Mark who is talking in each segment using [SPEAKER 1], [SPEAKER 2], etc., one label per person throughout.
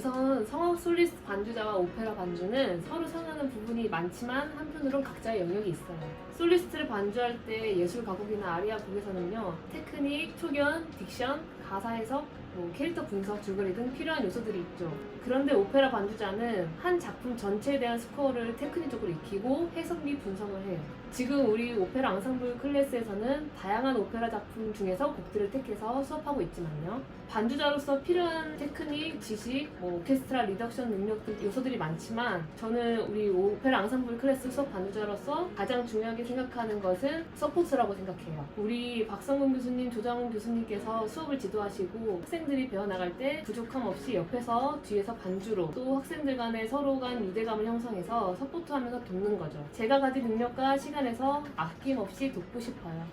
[SPEAKER 1] 우선 성악 솔리스트 반주자와 오페라 반주는 서로 상하는 부분이 많지만 한편으론 각자의 영역이 있어요. 솔리스트를 반주할 때 예술 가곡이나 아리아 곡에서는요, 테크닉, 초견, 딕션, 가사 해석, 뭐 캐릭터 분석, 줄거리 등 필요한 요소들이 있죠. 그런데 오페라 반주자는 한 작품 전체에 대한 스코어를 테크닉적으로 익히고 해석 및 분석을 해요. 지금 우리 오페라 앙상블 클래스에서는 다양한 오페라 작품 중에서 곡들을 택해서 수업하고 있지만요. 반주자로서 필요한 테크닉, 지식, 뭐 오케스트라 리덕션 능력 등 요소들이 많지만 저는 우리 오페라 앙상블 클래스 수업 반주자로서 가장 중요하게 생각하는 것은 서포트라고 생각해요. 우리 박성근 교수님, 조장훈 교수님께서 수업을 지도하시고 학생 들이 배워나갈 때 부족함 없이 옆에서 뒤에서 반주로 또 학생들 간에 서로 간 유대감을 형성해서 서포트하면서 돕는 거죠. 제가 가진 능력과 시간에서 아낌없이 돕고 싶어요.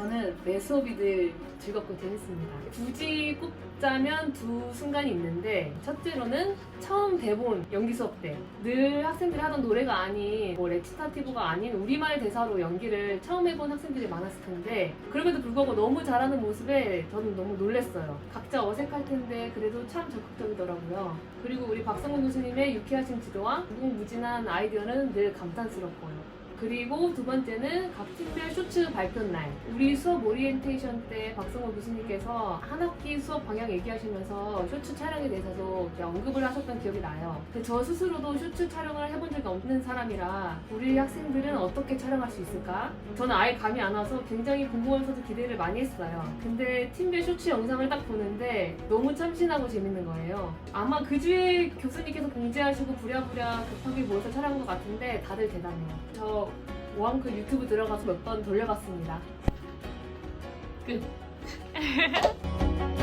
[SPEAKER 1] 저는 매 수업이 늘 즐겁고 재밌습니다. 굳이 꼽자면 두 순간이 있는데 첫째로는 처음 대본 연기 수업 때 늘 학생들이 하던 노래가 아닌 뭐 레치타티브가 아닌 우리말 대사로 연기를 처음 해본 학생들이 많았을 텐데 그럼에도 불구하고 너무 잘하는 모습에 저는 너무 놀랐어요. 각자 어색할 텐데 그래도 참 적극적이더라고요. 그리고 우리 박성훈 교수님의 유쾌하신 지도와 무궁무진한 아이디어는 늘 감탄스럽고요. 그리고 두 번째는 각 팀별 쇼츠 발표 날. 우리 수업 오리엔테이션 때 박성호 교수님께서 한 학기 수업 방향 얘기하시면서 쇼츠 촬영에 대해서도 언급을 하셨던 기억이 나요. 근데 저 스스로도 쇼츠 촬영을 해본 적이 없는 사람이라 우리 학생들은 어떻게 촬영할 수 있을까? 저는 아예 감이 안 와서 굉장히 궁금하면서도 기대를 많이 했어요. 근데 팀별 쇼츠 영상을 딱 보는데 너무 참신하고 재밌는 거예요. 아마 그 주에 교수님께서 공지하시고 부랴부랴 급하게 모여서 촬영한 것 같은데 다들 대단해요. 저 오한크 유튜브 들어가서 몇 번 돌려봤습니다. 끝.